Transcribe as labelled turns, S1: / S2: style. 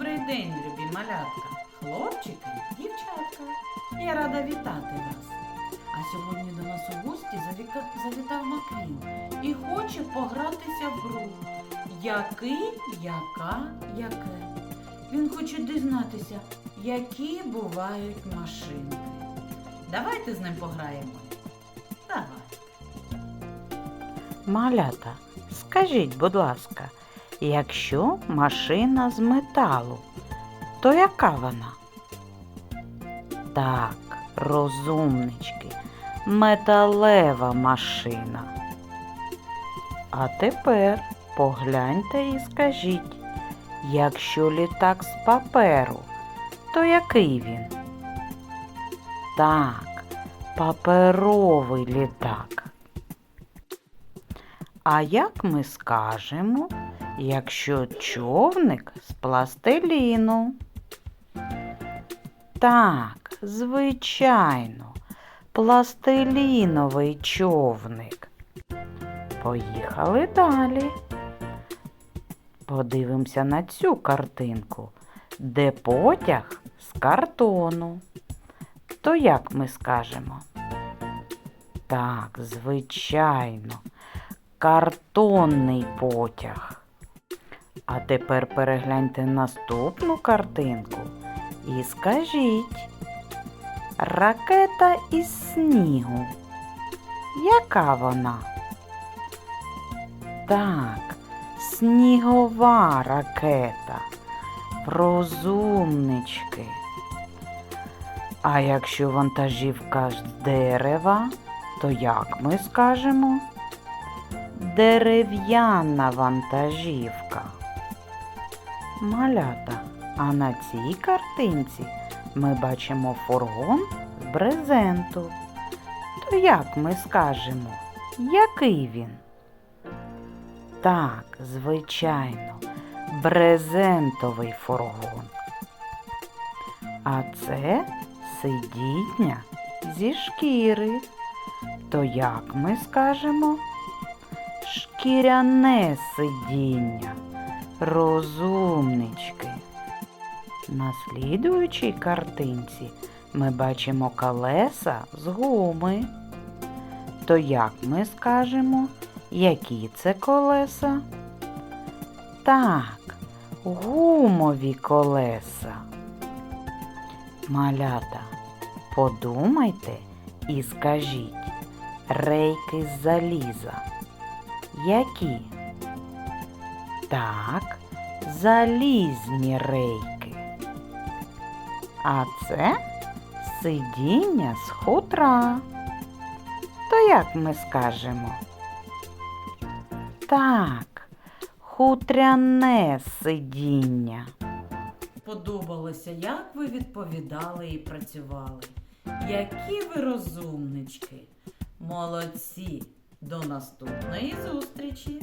S1: Добрий день, любі малятка, хлопчики, дівчатка. Я рада вітати вас. А сьогодні до нас у гості завітав Маквін і хоче погратися в гру. Який, яка, яке. Він хоче дізнатися, які бувають машинки. Давайте з ним пограємо. Давай.
S2: Малята, скажіть, будь ласка, якщо машина з металу, то яка вона? Так, розумнички, металева машина. А тепер погляньте і скажіть, якщо літак з паперу, то який він? Так, паперовий літак. А як ми скажемо, якщо човник з пластиліну? Так, звичайно, пластиліновий човник. Поїхали далі. Подивимося на цю картинку, де потяг з картону. То як ми скажемо? Так, звичайно, картонний потяг. А тепер перегляньте наступну картинку і скажіть, ракета із снігу. Яка вона? Так, снігова ракета. Розумнички. А якщо вантажівка з дерева, то як ми скажемо? Дерев'яна вантажівка. Малята, а на цій картинці ми бачимо фургон з брезенту. То як ми скажемо, який він? Так, звичайно, брезентовий фургон. А це сидіння зі шкіри. То як ми скажемо? Шкіряне сидіння. Розумнички. На слідуючій картинці ми бачимо колеса з гуми. То як ми скажемо, які це колеса? Так, гумові колеса. Малята, подумайте і скажіть, рейки з заліза. Які? Так, залізні рейки. А це сидіння з хутра. То як ми скажемо? Так, хутряне сидіння.
S1: Сподобалося, як ви відповідали і працювали. Які ви розумнички. Молодці. До наступної зустрічі!